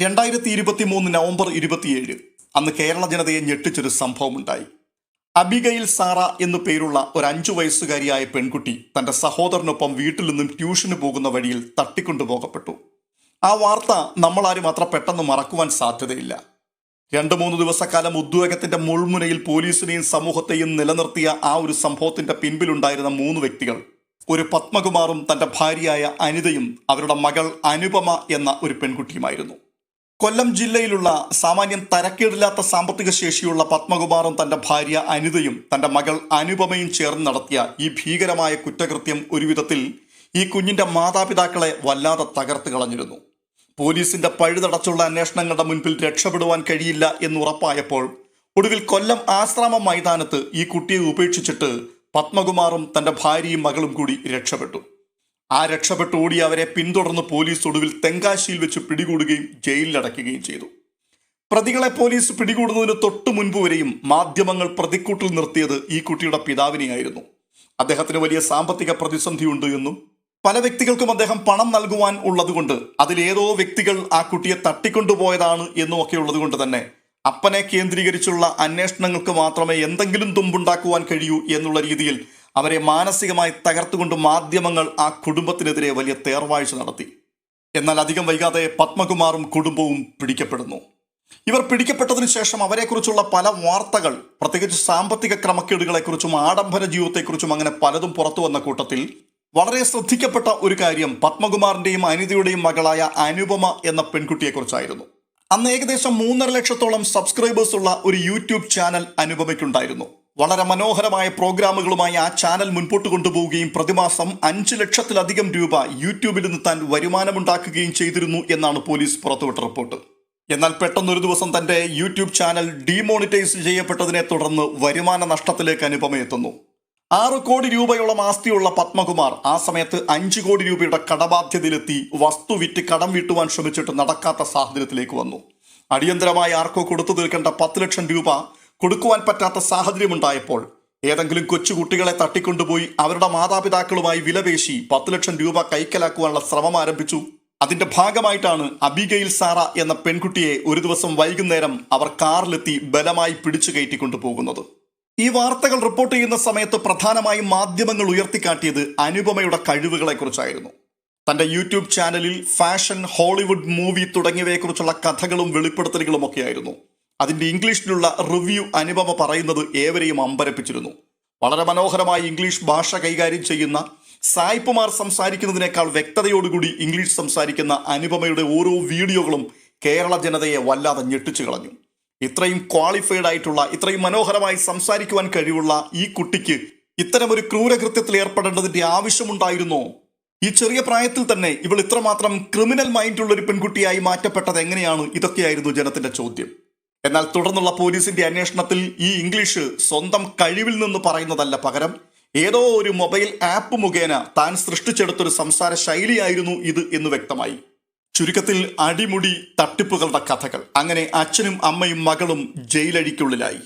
രണ്ടായിരത്തി ഇരുപത്തി മൂന്ന് നവംബർ ഇരുപത്തിയേഴ് അന്ന് കേരള ജനതയെ ഞെട്ടിച്ചൊരു സംഭവമുണ്ടായി. അബിഗയിൽ സാറ എന്നു പേരുള്ള ഒരു അഞ്ചു വയസ്സുകാരിയായ പെൺകുട്ടി തന്റെ സഹോദരനൊപ്പം വീട്ടിൽ നിന്നും ട്യൂഷന് പോകുന്ന വഴിയിൽ തട്ടിക്കൊണ്ടുപോകപ്പെട്ടു ആ വാർത്ത നമ്മളാരും അത്ര പെട്ടെന്ന് മറക്കുവാൻ സാധ്യതയില്ല. രണ്ടു മൂന്ന് ദിവസക്കാലം ഉദ്വേഗത്തിന്റെ മുൾമുനയിൽ പോലീസിനെയും സമൂഹത്തെയും നിലനിർത്തിയ ആ ഒരു സംഭവത്തിന്റെ പിൻപിലുണ്ടായിരുന്ന മൂന്ന് വ്യക്തികൾ ഒരു പത്മകുമാറും തന്റെ ഭാര്യയായ അനിതയും അവരുടെ മകൾ അനുപമ എന്ന ഒരു പെൺകുട്ടിയുമായിരുന്നു. കൊല്ലം ജില്ലയിലുള്ള സാമാന്യം തരക്കേടില്ലാത്ത സാമ്പത്തിക ശേഷിയുള്ള പത്മകുമാറും തന്റെ ഭാര്യ അനിതയും തന്റെ മകൾ അനുപമയും ചേർന്ന് നടത്തിയ ഈ ഭീകരമായ കുറ്റകൃത്യം ഒരുവിധത്തിൽ ഈ കുഞ്ഞിന്റെ മാതാപിതാക്കളെ വല്ലാതെ തകർത്ത് കളഞ്ഞിരുന്നു. പോലീസിന്റെ പഴുതടച്ചുള്ള അന്വേഷണങ്ങളുടെ മുൻപിൽ രക്ഷപ്പെടുവാൻ കഴിയില്ല എന്ന് ഉറപ്പായപ്പോൾ ഒടുവിൽ കൊല്ലം ആശ്രമ മൈതാനത്ത് ഈ കുട്ടിയെ ഉപേക്ഷിച്ചിട്ട് പത്മകുമാറും തന്റെ ഭാര്യയും മകളും കൂടി രക്ഷപ്പെട്ടു. ആ രക്ഷപ്പെട്ട് ഓടി അവരെ പിന്തുടർന്ന് പോലീസ് ഒടുവിൽ തെങ്കാശിയിൽ വെച്ച് പിടികൂടുകയും ജയിലിലടയ്ക്കുകയും ചെയ്തു. പ്രതികളെ പോലീസ് പിടികൂടുന്നതിന് തൊട്ടു മുൻപ് വരെയും മാധ്യമങ്ങൾ പ്രതിക്കൂട്ടിൽ നിർത്തിയത് ഈ കുട്ടിയുടെ പിതാവിനെയായിരുന്നു. അദ്ദേഹത്തിന് വലിയ സാമ്പത്തിക പ്രതിസന്ധിയുണ്ട് എന്നും പല വ്യക്തികൾക്കും അദ്ദേഹം പണം നൽകുവാൻ ഉള്ളതുകൊണ്ട് അതിലേതോ വ്യക്തികൾ ആ കുട്ടിയെ തട്ടിക്കൊണ്ടുപോയതാണ് എന്നും ഒക്കെ ഉള്ളതുകൊണ്ട് തന്നെ അപ്പനെ കേന്ദ്രീകരിച്ചുള്ള അന്വേഷണങ്ങൾക്ക് മാത്രമേ എന്തെങ്കിലും തുമ്പുണ്ടാക്കുവാൻ കഴിയൂ എന്നുള്ള രീതിയിൽ അവരെ മാനസികമായി തകർത്തുകൊണ്ട് മാധ്യമങ്ങൾ ആ കുടുംബത്തിനെതിരെ വലിയ തേർവാഴ്ച നടത്തി. എന്നാൽ അധികം വൈകാതെ പത്മകുമാറും കുടുംബവും പിടിക്കപ്പെടുന്നു. ഇവർ പിടിക്കപ്പെട്ടതിന് ശേഷം അവരെക്കുറിച്ചുള്ള പല വാർത്തകൾ പ്രത്യേകിച്ച് സാമ്പത്തിക ക്രമക്കേടുകളെക്കുറിച്ചും ആഡംബര ജീവിതത്തെക്കുറിച്ചും അങ്ങനെ പലതും പുറത്തു വന്ന കൂട്ടത്തിൽ വളരെ ശ്രദ്ധിക്കപ്പെട്ട ഒരു കാര്യം പത്മകുമാറിന്റെയും അനിതയുടെയും മകളായ അനുപമ എന്ന പെൺകുട്ടിയെക്കുറിച്ചായിരുന്നു. അന്ന് ഏകദേശം മൂന്നര ലക്ഷത്തോളം സബ്സ്ക്രൈബേഴ്സ് ഉള്ള ഒരു യൂട്യൂബ് ചാനൽ അനുപമയ്ക്കുണ്ടായിരുന്നു. വളരെ മനോഹരമായ പ്രോഗ്രാമുകളുമായി ആ ചാനൽ മുൻപോട്ട് കൊണ്ടുപോവുകയും പ്രതിമാസം അഞ്ച് ലക്ഷത്തിലധികം രൂപ യൂട്യൂബിൽ നിന്ന് താൻ വരുമാനമുണ്ടാക്കുകയും ചെയ്തിരുന്നു എന്നാണ് പോലീസ് പുറത്തുവിട്ട റിപ്പോർട്ട്. എന്നാൽ പെട്ടെന്നൊരു ദിവസം തന്റെ യൂട്യൂബ് ചാനൽ ഡീമോണിറ്റൈസ് ചെയ്യപ്പെട്ടതിനെ തുടർന്ന് വരുമാന നഷ്ടത്തിലേക്ക് അനുപമ എത്തുന്നു ആറ് കോടി രൂപയോളം ആസ്തിയുള്ള പത്മകുമാർ ആ സമയത്ത് അഞ്ച് കോടി രൂപയുടെ കടബാധ്യതയിലെത്തി വസ്തു വിറ്റ് കടം വീട്ടുവാൻ ശ്രമിച്ചിട്ട് നടക്കാത്ത സാഹചര്യത്തിലേക്ക് വന്നു. അടിയന്തരമായി ആർക്കോ കൊടുത്തു തീർക്കേണ്ട പത്ത് ലക്ഷം രൂപ കൊടുക്കുവാൻ പറ്റാത്ത സാഹചര്യമുണ്ടായപ്പോൾ ഏതെങ്കിലും കൊച്ചുകുട്ടികളെ തട്ടിക്കൊണ്ടുപോയി അവരുടെ മാതാപിതാക്കളുമായി വിലപേശി പത്ത് ലക്ഷം രൂപ കൈക്കലാക്കുവാനുള്ള ശ്രമം ആരംഭിച്ചു. അതിന്റെ ഭാഗമായിട്ടാണ് അബിഗയിൽ സാറ എന്ന പെൺകുട്ടിയെ ഒരു ദിവസം വൈകുന്നേരം അവർ കാറിലെത്തി ബലമായി പിടിച്ചു കയറ്റിക്കൊണ്ടുപോകുന്നത്. ഈ വാർത്തകൾ റിപ്പോർട്ട് ചെയ്യുന്ന സമയത്ത് പ്രധാനമായും മാധ്യമങ്ങൾ ഉയർത്തിക്കാട്ടിയത് അനുപമയുടെ കഴിവുകളെക്കുറിച്ചായിരുന്നു. തന്റെ യൂട്യൂബ് ചാനലിൽ ഫാഷൻ ഹോളിവുഡ് മൂവി തുടങ്ങിയവയെക്കുറിച്ചുള്ള കഥകളും വെളിപ്പെടുത്തലുകളും ഒക്കെയായിരുന്നു. അതിന്റെ ഇംഗ്ലീഷിലുള്ള റിവ്യൂ അനുപമ പറയുന്നത് ഏവരെയും അമ്പരപ്പിച്ചിരുന്നു. വളരെ മനോഹരമായി ഇംഗ്ലീഷ് ഭാഷ കൈകാര്യം ചെയ്യുന്ന സായിപ്പുമാർ സംസാരിക്കുന്നതിനേക്കാൾ വ്യക്തതയോടുകൂടി ഇംഗ്ലീഷ് സംസാരിക്കുന്ന അനുപമയുടെ ഓരോ വീഡിയോകളും കേരള ജനതയെ വല്ലാതെ ഞെട്ടിച്ചു കളഞ്ഞു. ഇത്രയും ക്വാളിഫൈഡ് ആയിട്ടുള്ള ഇത്രയും മനോഹരമായി സംസാരിക്കുവാൻ കഴിവുള്ള ഈ കുട്ടിക്ക് ഇത്തരമൊരു ക്രൂരകൃത്യത്തിൽ ഏർപ്പെടേണ്ടതിന്റെ ആവശ്യമുണ്ടായിരുന്നോ? ഈ ചെറിയ പ്രായത്തിൽ തന്നെ ഇവൾ ഇത്രമാത്രം ക്രിമിനൽ മൈൻഡുള്ള ഒരു പെൺകുട്ടിയായി മാറ്റപ്പെട്ടത് എങ്ങനെയാണ്? ഇതൊക്കെയായിരുന്നു ജനത്തിന്റെ ചോദ്യം. എന്നാൽ തുടർന്നുള്ള പോലീസിന്റെ അന്വേഷണത്തിൽ ഈ ഇംഗ്ലീഷ് സ്വന്തം കഴിവിൽ നിന്ന് പറയുന്നതല്ല പകരം. ഏതോ ഒരു മൊബൈൽ ആപ്പ് മുഖേന താൻ സൃഷ്ടിച്ചെടുത്തൊരു സംസാര ശൈലിയായിരുന്നു ഇത് എന്ന് വ്യക്തമായി. ചുരുക്കത്തിൽ അടിമുടി തട്ടിപ്പുകളുടെ കഥകൾ. അങ്ങനെ അച്ഛനും അമ്മയും മകളും ജയിലഴിക്കുള്ളിലായി.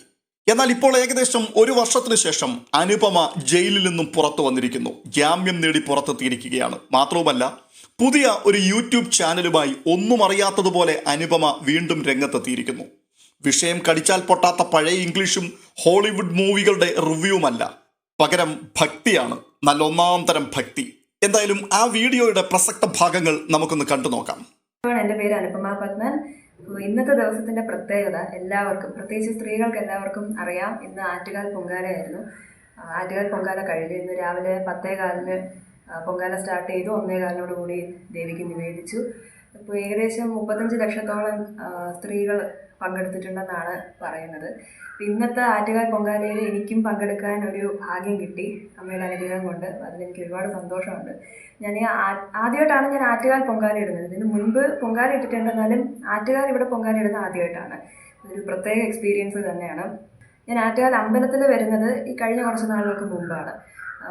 എന്നാൽ ഇപ്പോൾ ഏകദേശം ഒരു വർഷത്തിനു ശേഷം അനുപമ ജയിലിൽ നിന്നും പുറത്തു വന്നിരിക്കുന്നു. ജാമ്യം നേടി പുറത്തെത്തിയിരിക്കുകയാണ്. മാത്രവുമല്ല പുതിയ ഒരു യൂട്യൂബ് ചാനലുമായി ഒന്നും അറിയാത്തതുപോലെ അനുപമ വീണ്ടും രംഗത്തെത്തിയിരിക്കുന്നു. വിഷയം കടിച്ചാൽ പൊട്ടാത്ത പഴയ ഇംഗ്ലീഷും ഹോളിവുഡ് മൂവികളുടെ റിവ്യൂമല്ല പകരം ഭക്തിയാണ്. നല്ല ഒന്നാം തരം ഭക്തി. എന്തായാലും ആ വീഡിയോയുടെ പ്രസക്ത ഭാഗങ്ങൾ നമുക്കൊന്ന് കണ്ടു നോക്കാം. എന്റെ പേര് അനുപമ പത്മൻ. അപ്പോൾ ഇന്നത്തെ ദിവസത്തിന്റെ പ്രത്യേകത എല്ലാവർക്കും പ്രത്യേകിച്ച് സ്ത്രീകൾക്ക് എല്ലാവർക്കും അറിയാം. ഇന്ന് ആറ്റുകാൽ പൊങ്കാലയായിരുന്നു. ആറ്റുകാൽ പൊങ്കാല കഴിഞ്ഞു ഇന്ന് രാവിലെ പത്തേ കാലിന് പൊങ്കാല സ്റ്റാർട്ട് ചെയ്തു. ഒന്നേ കാലിനോട് കൂടി ദേവിക്ക് നിവേദിച്ചു. ഇപ്പോൾ ഏകദേശം മുപ്പത്തഞ്ച് ലക്ഷത്തോളം സ്ത്രീകൾ പങ്കെടുത്തിട്ടുണ്ടെന്നാണ് പറയുന്നത്. ഇന്നത്തെ ആറ്റുകാൽ പൊങ്കാലയിൽ എനിക്കും പങ്കെടുക്കാൻ ഒരു ഭാഗ്യം കിട്ടി. അമ്മയുടെ അനുഗ്രഹം കൊണ്ട് അതിലെനിക്ക് ഒരുപാട് സന്തോഷമുണ്ട്. ഞാൻ ആദ്യമായിട്ടാണ് ഞാൻ ആറ്റുകാൽ പൊങ്കാല ഇടുന്നത്. ഇതിന് മുൻപ് പൊങ്കാല ഇട്ടിട്ടുണ്ടെന്നാലും ആറ്റുകാൽ ഇവിടെ പൊങ്കാല ഇടുന്നത് ആദ്യമായിട്ടാണ്. ഒരു പ്രത്യേക എക്സ്പീരിയൻസ് തന്നെയാണ്. ഞാൻ ആറ്റുകാൽ അമ്പലത്തിൽ വരുന്നത് ഈ കഴിഞ്ഞ കുറച്ച് നാളുകൾക്ക് മുമ്പാണ്.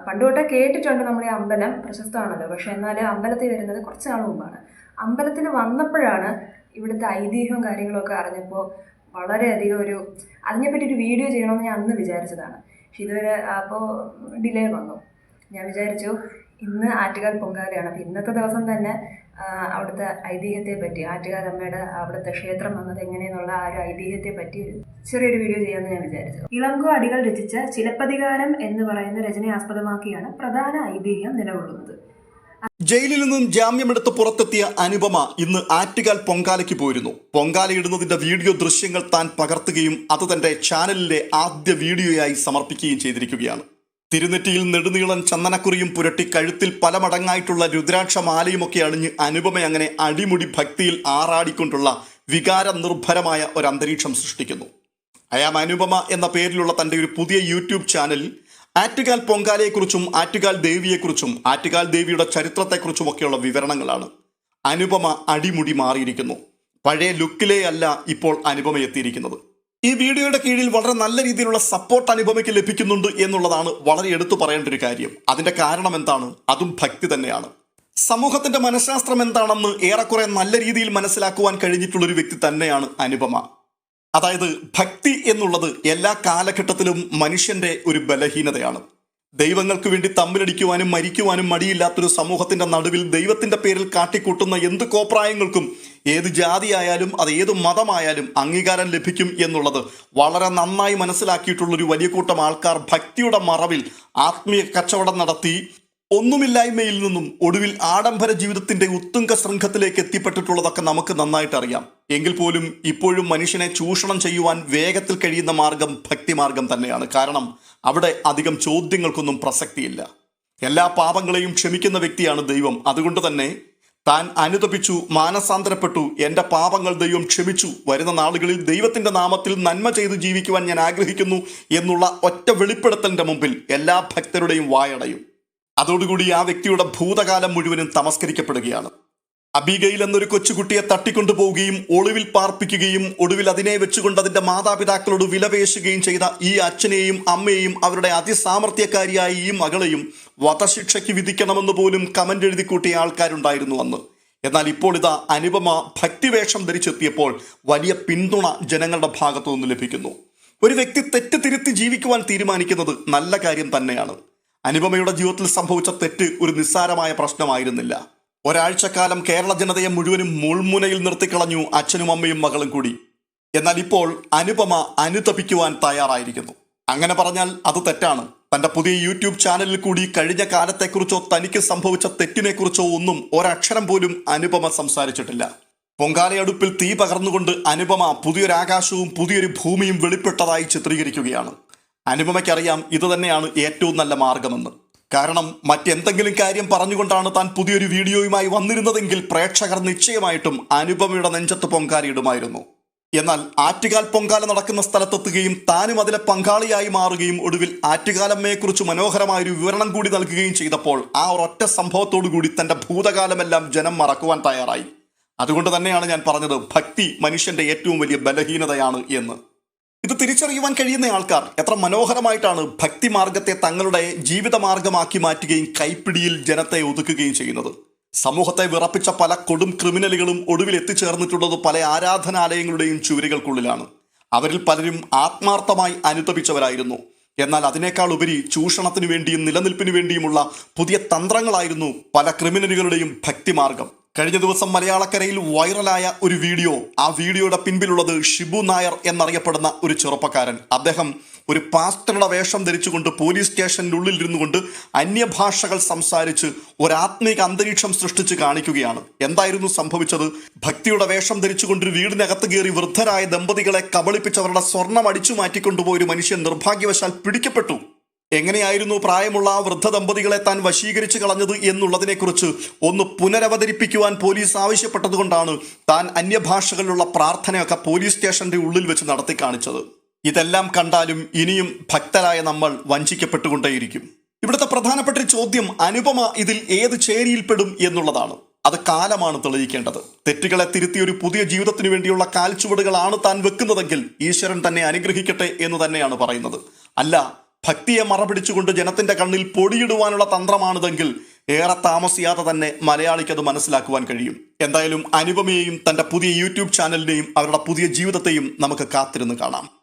പണ്ട് തൊട്ടേ കേട്ടിട്ടുണ്ട് നമ്മൾ ഈ അമ്പലം. പ്രശസ്തമാണല്ലോ. പക്ഷേ എന്നാൽ അമ്പലത്തിൽ വരുന്നത് കുറച്ച് നാൾ മുമ്പാണ്. അമ്പലത്തിൽ വന്നപ്പോഴാണ് ഇവിടുത്തെ ഐതിഹ്യവും കാര്യങ്ങളൊക്കെ അറിഞ്ഞപ്പോൾ വളരെയധികം ഒരു അതിനെപ്പറ്റി ഒരു വീഡിയോ ചെയ്യണമെന്ന് ഞാൻ അന്ന് വിചാരിച്ചതാണ്. പക്ഷെ ഇതുവരെ അപ്പോൾ ഡിലേ വന്നു. ഞാൻ വിചാരിച്ചു ഇന്ന് ആറ്റുകാൽ പൊങ്കാലയാണ്. അപ്പോൾ ഇന്നത്തെ ദിവസം തന്നെ അവിടുത്തെ ഐതിഹ്യത്തെ പറ്റി ആറ്റുകാലമ്മയുടെ അവിടുത്തെ ക്ഷേത്രം വന്നത് എങ്ങനെയെന്നുള്ള ആ ഒരു ഐതിഹ്യത്തെ പറ്റി ചെറിയൊരു വീഡിയോ ചെയ്യാമെന്ന് ഞാൻ വിചാരിച്ചു. ഇളങ്കോ അടികൾ രചിച്ച ചിലപ്പതികാരം എന്ന് പറയുന്ന രചനയെ ആസ്പദമാക്കിയാണ് പ്രധാന ഐതിഹ്യം നിലകൊള്ളുന്നത്. ജയിലിൽ നിന്നും ജാമ്യമെടുത്ത് പുറത്തെത്തിയ അനുപമ ഇന്ന് ആറ്റുകാൽ പൊങ്കാലയ്ക്ക് പോയിരുന്നു. പൊങ്കാലയിടുന്നതിന്റെ വീഡിയോ ദൃശ്യങ്ങൾ താൻ പകർത്തുകയും അത് തന്റെ ചാനലിലെ ആദ്യ വീഡിയോയായി സമർപ്പിക്കുകയും ചെയ്തിരിക്കുകയാണ്. തിരുനെറ്റിയിൽ നെടുനീളൻ ചന്ദനക്കുറിയും പുരട്ടി കഴുത്തിൽ പല മടങ്ങായിട്ടുള്ള രുദ്രാക്ഷ മാലയുമൊക്കെ അണിഞ്ഞ് അനുപമ അങ്ങനെ അടിമുടി ഭക്തിയിൽ ആറാടിക്കൊണ്ടുള്ള വികാര നിർഭരമായ ഒരു അന്തരീക്ഷം സൃഷ്ടിക്കുന്നു. അയാം അനുപമ എന്ന പേരിലുള്ള തന്റെ ഒരു പുതിയ യൂട്യൂബ് ചാനലിൽ ആറ്റുകാൽ പൊങ്കാലയെക്കുറിച്ചും ആറ്റുകാൽ ദേവിയെക്കുറിച്ചും ആറ്റുകാൽ ദേവിയുടെ ചരിത്രത്തെക്കുറിച്ചും ചരിത്രത്തെക്കുറിച്ചുമൊക്കെയുള്ള വിവരണങ്ങളാണ്. അനുപമ അടിമുടി മാറിയിരിക്കുന്നു. പഴയ ലുക്കിലേ അല്ല ഇപ്പോൾ അനുപമ എത്തിയിരിക്കുന്നത്. ഈ വീഡിയോയുടെ കീഴിൽ വളരെ നല്ല രീതിയിലുള്ള സപ്പോർട്ട് അനുപമയ്ക്ക് ലഭിക്കുന്നുണ്ട് എന്നുള്ളതാണ് വളരെ എടുത്തു പറയേണ്ട ഒരു കാര്യം. അതിന്റെ കാരണം എന്താണ്? അതും ഭക്തി തന്നെയാണ്. സമൂഹത്തിന്റെ മനഃശാസ്ത്രം എന്താണെന്ന് ഏറെക്കുറെ നല്ല രീതിയിൽ മനസ്സിലാക്കുവാൻ കഴിഞ്ഞിട്ടുള്ള ഒരു വ്യക്തി തന്നെയാണ് അനുപമ. അതായത് ഭക്തി എന്നുള്ളത് എല്ലാ കാലഘട്ടത്തിലും മനുഷ്യന്റെ ഒരു ബലഹീനതയാണ്. ദൈവങ്ങൾക്ക് വേണ്ടി തമ്മിലടിക്കുവാനും മരിക്കുവാനും മടിയില്ലാത്തൊരു സമൂഹത്തിന്റെ നടുവിൽ ദൈവത്തിന്റെ പേരിൽ കാട്ടിക്കൂട്ടുന്ന എന്ത് കോപ്രായങ്ങൾക്കും ഏത് ജാതിയായാലും അത് ഏത് മതമായാലും അംഗീകാരം ലഭിക്കും എന്നുള്ളത് വളരെ നന്നായി മനസ്സിലാക്കിയിട്ടുള്ള ഒരു വലിയ കൂട്ടം ആൾക്കാർ ഭക്തിയുടെ മറവിൽ ആത്മീയ കച്ചവടം നടത്തി ഒന്നുമില്ലായ്മയിൽ നിന്നും ഒടുവിൽ ആഡംബര ജീവിതത്തിന്റെ ഉത്തുംഗ ശൃംഖത്തിലേക്ക് എത്തിപ്പെട്ടിട്ടുള്ളതൊക്കെ നമുക്ക് നന്നായിട്ട് അറിയാം എങ്കിൽ പോലും ഇപ്പോഴും മനുഷ്യനെ ചൂഷണം ചെയ്യുവാൻ വേഗത്തിൽ കഴിയുന്ന മാർഗം ഭക്തി മാർഗം തന്നെയാണ്. കാരണം അവിടെ അധികം ചോദ്യങ്ങൾക്കൊന്നും പ്രസക്തിയില്ല. എല്ലാ പാപങ്ങളെയും ക്ഷമിക്കുന്ന വ്യക്തിയാണ് ദൈവം. അതുകൊണ്ട് തന്നെ താൻ അനുതപിച്ചു മാനസാന്തരപ്പെട്ടു എന്റെ പാപങ്ങൾ ദൈവം ക്ഷമിച്ചു. വരുന്ന നാളുകളിൽ ദൈവത്തിന്റെ നാമത്തിൽ നന്മ ചെയ്ത് ജീവിക്കുവാൻ ഞാൻ ആഗ്രഹിക്കുന്നു എന്നുള്ള ഒറ്റ വെളിപ്പെടുത്തലിന്റെ മുമ്പിൽ എല്ലാ ഭക്തരുടെയും വായടയും. അതോടുകൂടി ആ വ്യക്തിയുടെ ഭൂതകാലം മുഴുവനും തമസ്കരിക്കപ്പെടുകയാണ്. അബിഗയിൽ എന്നൊരു കൊച്ചുകുട്ടിയെ തട്ടിക്കൊണ്ടുപോവുകയും ഒളിവിൽ പാർപ്പിക്കുകയും ഒടുവിൽ അതിനെ വെച്ചുകൊണ്ട് അതിന്റെ മാതാപിതാക്കളോട് വിലപേശുകയും ചെയ്ത ഈ അച്ഛനെയും അമ്മയെയും അവരുടെ അതിസാമർഥ്യക്കാരിയായ ഈ മകളെയും വധശിക്ഷയ്ക്ക് വിധിക്കണമെന്ന് പോലും കമന്റ് എഴുതി കൂട്ടിയ ആൾക്കാരുണ്ടായിരുന്നു അന്ന്. എന്നാൽ ഇപ്പോൾ ഇതാ അനുപമ ഭക്തിവേഷം ധരിച്ചെത്തിയപ്പോൾ വലിയ പിന്തുണ ജനങ്ങളുടെ ഭാഗത്തു നിന്ന് ലഭിക്കുന്നു. ഒരു വ്യക്തി തെറ്റ് തിരുത്തി ജീവിക്കുവാൻ തീരുമാനിക്കുന്നത് നല്ല കാര്യം തന്നെയാണ്. അനുപമയുടെ ജീവിതത്തിൽ സംഭവിച്ച തെറ്റ് ഒരു നിസ്സാരമായ പ്രശ്നമായിരുന്നില്ല. ഒരാഴ്ചക്കാലം കേരള ജനതയെ മുഴുവനും മുൾമുനയിൽ നിർത്തിക്കളഞ്ഞു അച്ഛനും അമ്മയും മകളും കൂടി. എന്നാൽ ഇപ്പോൾ അനുപമ അനുതപിക്കുവാൻ തയ്യാറായിരിക്കുന്നു. അങ്ങനെ പറഞ്ഞാൽ അത് തെറ്റാണ്. തന്റെ പുതിയ യൂട്യൂബ് ചാനലിൽ കൂടി കഴിഞ്ഞ കാലത്തെക്കുറിച്ചോ തനിക്ക് സംഭവിച്ച തെറ്റിനെക്കുറിച്ചോ ഒന്നും ഒരക്ഷരം പോലും അനുപമ സംസാരിച്ചിട്ടില്ല. പൊങ്കാലയടുപ്പിൽ തീ പകർന്നുകൊണ്ട് അനുപമ പുതിയൊരാകാശവും പുതിയൊരു ഭൂമിയും വെളിപ്പെട്ടതായി ചിത്രീകരിക്കുകയാണ്. അനുപമയ്ക്കറിയാം ഇത് തന്നെയാണ് ഏറ്റവും നല്ല മാർഗമെന്ന്. കാരണം മറ്റെന്തെങ്കിലും കാര്യം പറഞ്ഞുകൊണ്ടാണ് താൻ പുതിയൊരു വീഡിയോയുമായി വന്നിരുന്നതെങ്കിൽ പ്രേക്ഷകർ നിശ്ചയമായിട്ടും അനുപമയുടെ നെഞ്ചത്ത് പൊങ്കാലയിടുമായിരുന്നു. എന്നാൽ ആറ്റുകാൽ പൊങ്കാല നടക്കുന്ന സ്ഥലത്തെത്തുകയും താനും അതിലെ പങ്കാളിയായി മാറുകയും ഒടുവിൽ ആറ്റുകാലമ്മയെക്കുറിച്ച് മനോഹരമായ ഒരു വിവരണം കൂടി നൽകുകയും ചെയ്തപ്പോൾ ആ ഒരൊറ്റ സംഭവത്തോടു കൂടി തന്റെ ഭൂതകാലമെല്ലാം ജനം മറക്കുവാൻ തയ്യാറായി. അതുകൊണ്ട് തന്നെയാണ് ഞാൻ പറഞ്ഞത് ഭക്തി മനുഷ്യന്റെ ഏറ്റവും വലിയ ബലഹീനതയാണ് എന്ന്. ഇത് തിരിച്ചറിയുവാൻ കഴിയുന്ന ആൾക്കാർ എത്ര മനോഹരമായിട്ടാണ് ഭക്തി മാർഗത്തെ തങ്ങളുടെ ജീവിത മാർഗമാക്കി മാറ്റുകയും കൈപ്പിടിയിൽ ജനത്തെ ഒതുക്കുകയും ചെയ്യുന്നത്. സമൂഹത്തെ വിറപ്പിച്ച പല കൊടും ക്രിമിനലുകളും ഒടുവിൽ എത്തിച്ചേർന്നിട്ടുള്ളത് പല ആരാധനാലയങ്ങളുടെയും ചുവരുകൾക്കുള്ളിലാണ്. അവരിൽ പലരും ആത്മാർത്ഥമായി അനുതപിച്ചവരായിരുന്നു എന്നാൽ അതിനേക്കാൾ ഉപരി ചൂഷണത്തിനു വേണ്ടിയും നിലനിൽപ്പിനു വേണ്ടിയുമുള്ള പുതിയ തന്ത്രങ്ങളായിരുന്നു പല ക്രിമിനലുകളുടെയും ഭക്തിമാർഗം. കഴിഞ്ഞ ദിവസം മലയാളക്കരയിൽ വൈറലായ ഒരു വീഡിയോ. ആ വീഡിയോയുടെ പിൻപിലുള്ളത് ഷിബു നായർ എന്നറിയപ്പെടുന്ന ഒരു ചെറുപ്പക്കാരൻ. അദ്ദേഹം ഒരു പാസ്റ്ററുടെ വേഷം ധരിച്ചുകൊണ്ട് പോലീസ് സ്റ്റേഷനിലുള്ളിൽ ഇരുന്നു കൊണ്ട് അന്യഭാഷകൾ സംസാരിച്ച് ഒരാത്മീക അന്തരീക്ഷം സൃഷ്ടിച്ച് കാണിക്കുകയാണ്. എന്തായിരുന്നു സംഭവിച്ചത്? ഭക്തിയുടെ വേഷം ധരിച്ചുകൊണ്ട് ഒരു വീടിനകത്ത് കയറി വൃദ്ധരായ ദമ്പതികളെ കബളിപ്പിച്ചവരുടെ സ്വർണം അടിച്ചു മാറ്റിക്കൊണ്ടുപോയ ഒരു മനുഷ്യൻ നിർഭാഗ്യവശാൽ പിടിക്കപ്പെട്ടു. എങ്ങനെയായിരുന്നു പ്രായമുള്ള ആ വൃദ്ധ ദമ്പതികളെ താൻ വശീകരിച്ചു കളഞ്ഞത് എന്നുള്ളതിനെക്കുറിച്ച് ഒന്ന് പുനരവതരിപ്പിക്കുവാൻ പോലീസ് ആവശ്യപ്പെട്ടതുകൊണ്ടാണ് താൻ അന്യഭാഷകളിലുള്ള പ്രാർത്ഥനയൊക്കെ പോലീസ് സ്റ്റേഷന്റെ ഉള്ളിൽ വെച്ച് നടത്തി കാണിച്ചത്. ഇതെല്ലാം കണ്ടാലും ഇനിയും ഭക്തരായ നമ്മൾ വഞ്ചിക്കപ്പെട്ടുകൊണ്ടേയിരിക്കും. ഇവിടുത്തെ പ്രധാനപ്പെട്ട ചോദ്യം അനുപമ ഇതിൽ ഏത് ചേരിയിൽപ്പെടും എന്നുള്ളതാണ്. അത് കാലമാണ് തെളിയിക്കേണ്ടത്. തെറ്റുകളെ തിരുത്തി ഒരു പുതിയ ജീവിതത്തിനു വേണ്ടിയുള്ള കാൽച്ചുവടുകളാണ് താൻ വെക്കുന്നതെങ്കിൽ ഈശ്വരൻ തന്നെ അനുഗ്രഹിക്കട്ടെ എന്ന് തന്നെയാണ് പറയുന്നത്. അല്ല ഭക്തിയെ മറപിടിച്ചുകൊണ്ട് ജനത്തിന്റെ കണ്ണിൽ പൊടിയിടുവാനുള്ള തന്ത്രമാണിതെങ്കിൽ ഏറെ താമസിയാതെ തന്നെ മലയാളിക്ക് അത് മനസ്സിലാക്കുവാൻ കഴിയും. എന്തായാലും അനുപമയെയും തന്റെ പുതിയ യൂട്യൂബ് ചാനലിനെയും അവരുടെ പുതിയ ജീവിതത്തെയും നമുക്ക് കാത്തിരുന്ന് കാണാം.